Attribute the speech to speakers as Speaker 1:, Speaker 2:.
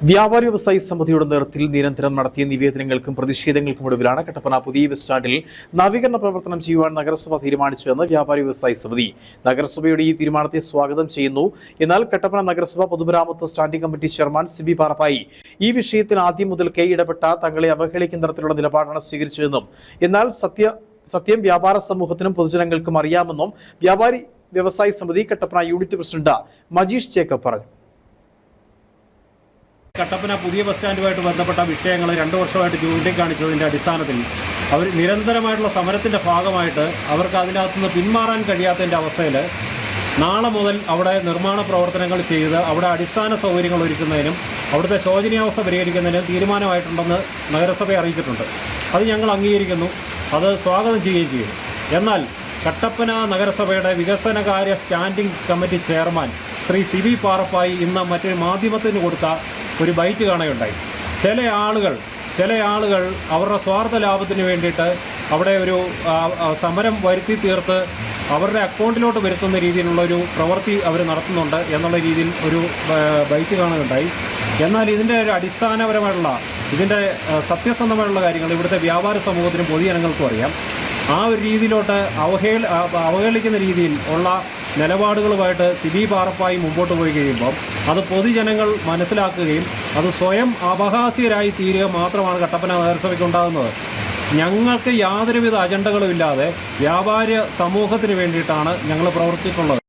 Speaker 1: വ്യാപാരി വ്യവസായി സമിതിയുടെ നേതൃത്വത്തിൽ നിരന്തരം നടത്തിയ നിവേദനങ്ങൾക്കും പ്രതിഷേധങ്ങൾക്കും ഒടുവിലാണ് കട്ടപ്പന പുതിയ ബസ് സ്റ്റാൻഡിൽ നവീകരണ പ്രവർത്തനം ചെയ്യുവാൻ നഗരസഭ തീരുമാനിച്ചുവെന്ന് വ്യാപാരി വ്യവസായി സമിതി. നഗരസഭയുടെ ഈ തീരുമാനത്തെ സ്വാഗതം ചെയ്യുന്നു. എന്നാൽ കട്ടപ്പന നഗരസഭ പൊതുമരാമത്ത് standing committee chairman Sibi Parappayi ഈ വിഷയത്തിൽ ആദ്യം മുതൽക്കേ ഇടപെട്ട തങ്ങളെ അവഹേളിക്കുന്ന തരത്തിലുള്ള നിലപാടാണ് സ്വീകരിച്ചതെന്നും എന്നാൽ സത്യ സത്യം വ്യാപാര സമൂഹത്തിനും പൊതുജനങ്ങൾക്കും അറിയാമെന്നും വ്യാപാരി വ്യവസായി സമിതി കട്ടപ്പന യൂണിറ്റ് പ്രസിഡന്റ് മജീഷ് ജേക്കബ് പറഞ്ഞു.
Speaker 2: കട്ടപ്പന പുതിയ ബസ് സ്റ്റാൻഡുമായിട്ട് ബന്ധപ്പെട്ട വിഷയങ്ങൾ രണ്ട് വർഷമായിട്ട് ചൂണ്ടിക്കാണിച്ചതിന്റെ അടിസ്ഥാനത്തിൽ. അവർ നിരന്തരമായിട്ടുള്ള സമരത്തിന്റെ ഭാഗമായിട്ട് അവർക്ക് അതിനകത്തുനിന്ന് പിന്മാറാൻ കഴിയാത്തതിന്റെ അവസ്ഥയിൽ നാളെ മുതൽ അവിടെ നിർമ്മാണ പ്രവർത്തനങ്ങൾ ചെയ്ത് അവിടെ അടിസ്ഥാന സൗകര്യങ്ങൾ ഒരുക്കുന്നതിനും അവിടുത്തെ ശോചനീയാവസ്ഥ പരിഹരിക്കുന്നതിനും തീരുമാനമായിട്ടുണ്ടെന്ന് നഗരസഭയെ അറിയിച്ചിട്ടുണ്ട്. അത് ഞങ്ങൾ അംഗീകരിക്കുന്നു. അത് സ്വാഗതം ചെയ്യുകയും ചെയ്യും. എന്നാൽ കട്ടപ്പന നഗരസഭയുടെ വികസനകാര്യ standing committee chairman Shri C V Parappayi ഇന്ന് മറ്റൊരു മാധ്യമത്തിന് കൊടുത്ത ഒരു ബൈറ്റ് കാണുകയുണ്ടായി ചില ആളുകൾ ചില ആളുകൾ അവരുടെ സ്വാർത്ഥ ലാഭത്തിന് വേണ്ടിയിട്ട് അവിടെ ഒരു സമരം വരുത്തി തീർത്ത് അവരുടെ അക്കൗണ്ടിലോട്ട് വരുത്തുന്ന രീതിയിലുള്ള ഒരു പ്രവൃത്തി അവർ നടത്തുന്നുണ്ട് എന്നുള്ള രീതിയിൽ ഒരു ബൈറ്റ് കാണുകയുണ്ടായി എന്നാൽ ഇതിന്റെ ഒരു അടിസ്ഥാനപരമായിട്ടുള്ള ഇതിന്റെ സത്യസന്ധമായിട്ടുള്ള കാര്യങ്ങൾ ഇവിടുത്തെ വ്യാപാര സമൂഹത്തിനും പൊതുജനങ്ങൾക്കും അറിയാം. ആ ഒരു രീതിയിലോട്ട് അവഹേള അവഹേളിക്കുന്ന രീതിയിൽ ഉള്ള നിലപാടുകളുമായിട്ട് സിബി പാറപ്പായി മുമ്പോട്ട് പോയി കഴിയുമ്പം അത് പൊതുജനങ്ങൾ മനസ്സിലാക്കുകയും അത് സ്വയം അപഹാസ്യരായി തീരുക മാത്രമാണ് കട്ടപ്പന നഗരസഭയ്ക്ക് ഉണ്ടാകുന്നത് ഞങ്ങൾക്ക് യാതൊരുവിധ അജണ്ടകളും ഇല്ലാതെ വ്യാപാര സമൂഹത്തിന് വേണ്ടിയിട്ടാണ് ഞങ്ങൾ പ്രവർത്തിച്ചിട്ടുള്ളത്.